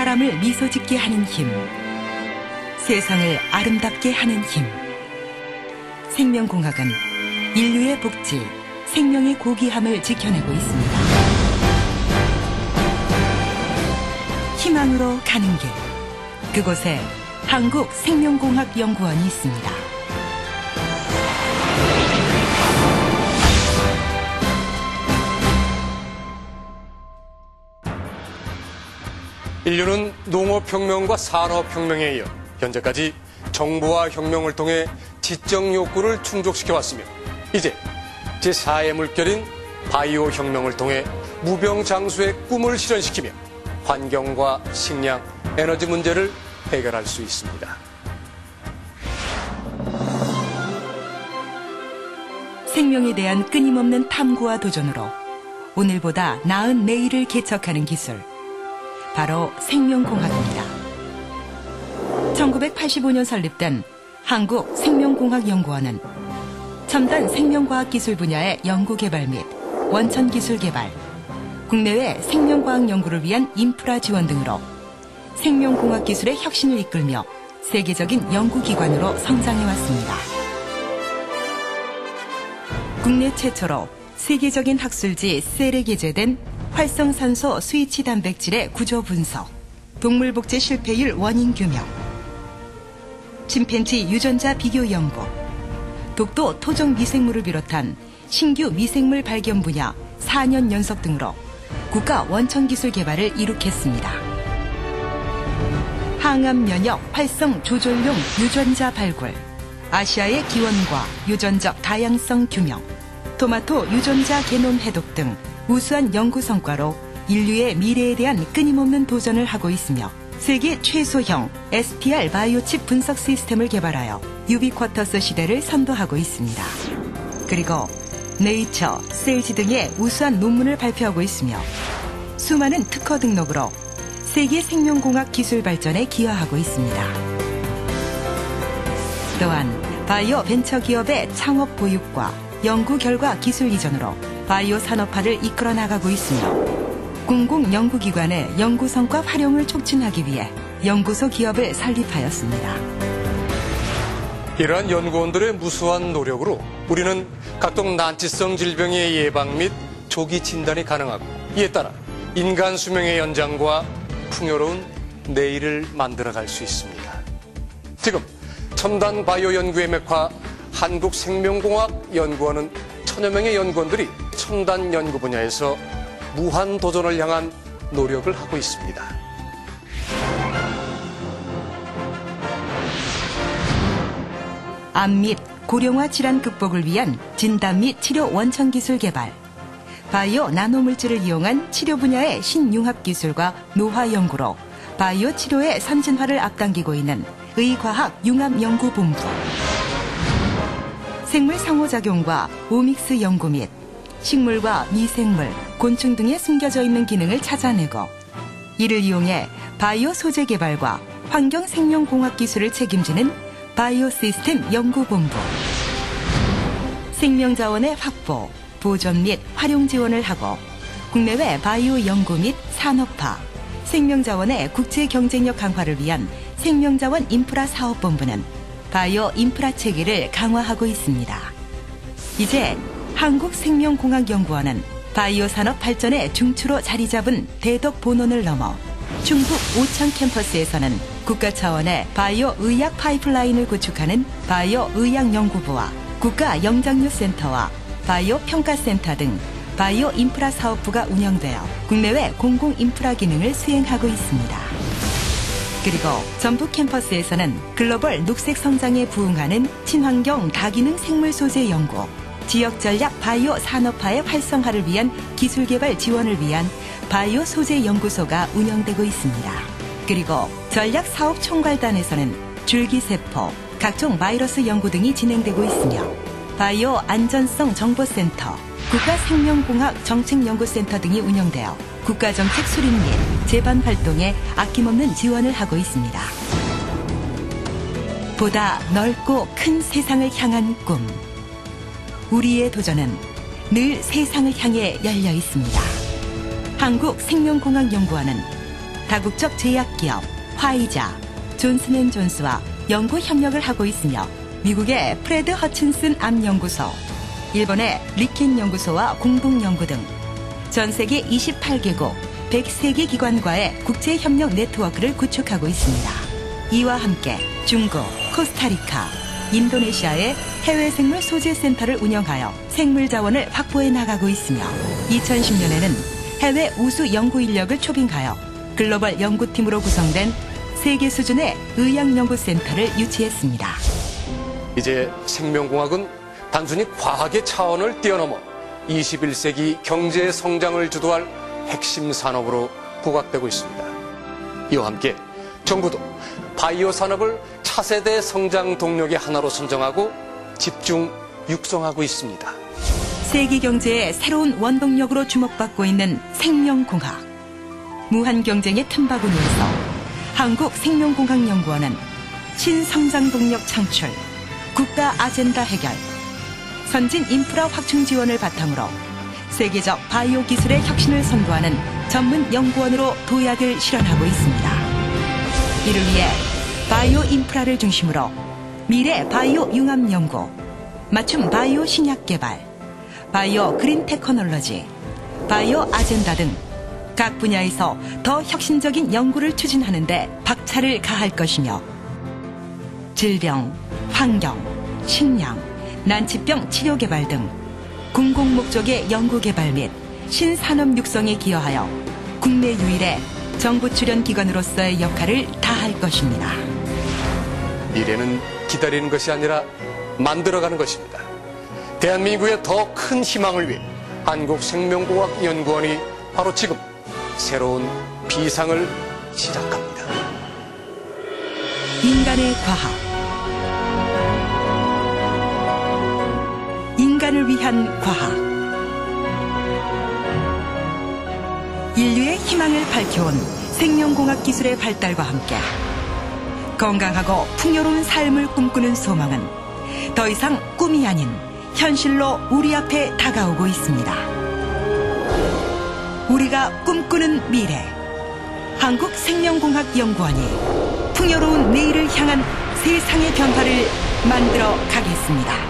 사람을 미소 짓게 하는 힘. 세상을 아름답게 하는 힘. 생명공학은 인류의 복지, 생명의 고귀함을 지켜내고 있습니다. 희망으로 가는 길. 그곳에 한국생명공학연구원이 있습니다. 인류는 농업혁명과 산업혁명에 이어 현재까지 정보화 혁명을 통해 지적 욕구를 충족시켜 왔으며 이제 제4의 물결인 바이오 혁명을 통해 무병장수의 꿈을 실현시키며 환경과 식량, 에너지 문제를 해결할 수 있습니다. 생명에 대한 끊임없는 탐구와 도전으로 오늘보다 나은 내일을 개척하는 기술. 바로 생명공학입니다. 1985년 설립된 한국생명공학연구원은 첨단 생명과학 기술 분야의 연구 개발 및 원천 기술 개발, 국내외 생명과학 연구를 위한 인프라 지원 등으로 생명공학 기술의 혁신을 이끌며 세계적인 연구기관으로 성장해 왔습니다. 국내 최초로 세계적인 학술지 셀에 게재된 활성산소 스위치 단백질의 구조 분석, 동물 복제 실패율 원인 규명, 침팬지 유전자 비교 연구, 독도 토종 미생물을 비롯한 신규 미생물 발견 분야 4년 연속 등으로 국가 원천 기술 개발을 이룩했습니다. 항암 면역 활성 조절용 유전자 발굴, 아시아의 기원과 유전적 다양성 규명, 토마토 유전자 게놈 해독 등 우수한 연구 성과로 인류의 미래에 대한 끊임없는 도전을 하고 있으며 세계 최소형 SPR 바이오칩 분석 시스템을 개발하여 유비쿼터스 시대를 선도하고 있습니다. 그리고 네이처, 세일즈 등의 우수한 논문을 발표하고 있으며 수많은 특허 등록으로 세계 생명공학 기술 발전에 기여하고 있습니다. 또한 바이오 벤처 기업의 창업 보육과 연구 결과 기술 이전으로 바이오 산업화를 이끌어 나가고 있으며 공공 연구기관의 연구 성과 활용을 촉진하기 위해 연구소 기업을 설립하였습니다. 이러한 연구원들의 무수한 노력으로 우리는 각종 난치성 질병의 예방 및 조기 진단이 가능하고 이에 따라 인간 수명의 연장과 풍요로운 내일을 만들어갈 수 있습니다. 지금 첨단 바이오 연구의 맥화 한국생명공학 연구원은 천여 명의 연구원들이 첨단 연구 분야에서 무한 도전을 향한 노력을 하고 있습니다. 암 및 고령화 질환 극복을 위한 진단 및 치료 원천 기술 개발, 바이오 나노물질을 이용한 치료 분야의 신융합 기술과 노화 연구로 바이오 치료의 선진화를 앞당기고 있는 의과학 융합 연구 본부, 생물 상호작용과 오믹스 연구 및 식물과 미생물, 곤충 등에 숨겨져 있는 기능을 찾아내고 이를 이용해 바이오 소재 개발과 환경 생명공학 기술을 책임지는 바이오 시스템 연구본부. 생명자원의 확보, 보존 및 활용 지원을 하고 국내외 바이오 연구 및 산업화, 생명자원의 국제 경쟁력 강화를 위한 생명자원 인프라 사업본부는 바이오 인프라 체계를 강화하고 있습니다. 이제 한국생명공학연구원은 바이오 산업 발전의 중추로 자리 잡은 대덕 본원을 넘어 충북 오천 캠퍼스에서는 국가 차원의 바이오 의약 파이프라인을 구축하는 바이오 의약연구부와 국가 영장류센터와 바이오 평가센터 등 바이오 인프라 사업부가 운영되어 국내외 공공 인프라 기능을 수행하고 있습니다. 그리고 전북 캠퍼스에서는 글로벌 녹색 성장에 부응하는 친환경 다기능 생물 소재 연구, 지역 전략 바이오 산업화의 활성화를 위한 기술 개발 지원을 위한 바이오 소재 연구소가 운영되고 있습니다. 그리고 전략 사업 총괄단에서는 줄기세포, 각종 바이러스 연구 등이 진행되고 있으며 바이오 안전성 정보센터, 국가생명공학 정책연구센터 등이 운영되어 국가정책 수립 및 재반 활동에 아낌없는 지원을 하고 있습니다. 보다 넓고 큰 세상을 향한 꿈. 우리의 도전은 늘 세상을 향해 열려 있습니다. 한국생명공학연구원은 다국적 제약기업 화이자, 존슨앤존스와 연구 협력을 하고 있으며 미국의 프레드 허친슨 암연구소, 일본의 리킨 연구소와 공동 연구 등 전 세계 28개국 103개 기관과의 국제 협력 네트워크를 구축하고 있습니다. 이와 함께 중국, 코스타리카, 인도네시아의 해외 생물 소재 센터를 운영하여 생물 자원을 확보해 나가고 있으며 2010년에는 해외 우수 연구 인력을 초빙하여 글로벌 연구팀으로 구성된 세계 수준의 의학연구센터를 유치했습니다. 이제 생명공학은 단순히 과학의 차원을 뛰어넘어 21세기 경제 성장을 주도할 핵심 산업으로 부각되고 있습니다. 이와 함께 정부도 바이오 산업을 차세대 성장 동력의 하나로 선정하고 집중 육성하고 있습니다. 세계 경제의 새로운 원동력으로 주목받고 있는 생명공학. 무한 경쟁의 틈바구니에서 한국 생명공학연구원은 신성장 동력 창출, 국가 아젠다 해결, 선진 인프라 확충 지원을 바탕으로 세계적 바이오 기술의 혁신을 선도하는 전문 연구원으로 도약을 실현하고 있습니다. 이를 위해 바이오 인프라를 중심으로 미래 바이오 융합 연구, 맞춤 바이오 신약 개발, 바이오 그린 테크놀로지, 바이오 아젠다 등 각 분야에서 더 혁신적인 연구를 추진하는데 박차를 가할 것이며 질병, 환경, 식량, 난치병 치료 개발 등 공공 목적의 연구 개발 및 신산업 육성에 기여하여 국내 유일의 정부 출연 기관으로서의 역할을 다할 것입니다. 미래는 기다리는 것이 아니라 만들어가는 것입니다. 대한민국의 더 큰 희망을 위해 한국생명공학연구원이 바로 지금 새로운 비상을 시작합니다. 인간의 과학. 인간을 위한 과학. 인류의 희망을 밝혀온 생명공학 기술의 발달과 함께 건강하고 풍요로운 삶을 꿈꾸는 소망은 더 이상 꿈이 아닌 현실로 우리 앞에 다가오고 있습니다. 우리가 꿈꾸는 미래. 한국생명공학연구원이 풍요로운 내일을 향한 세상의 변화를 만들어 가겠습니다.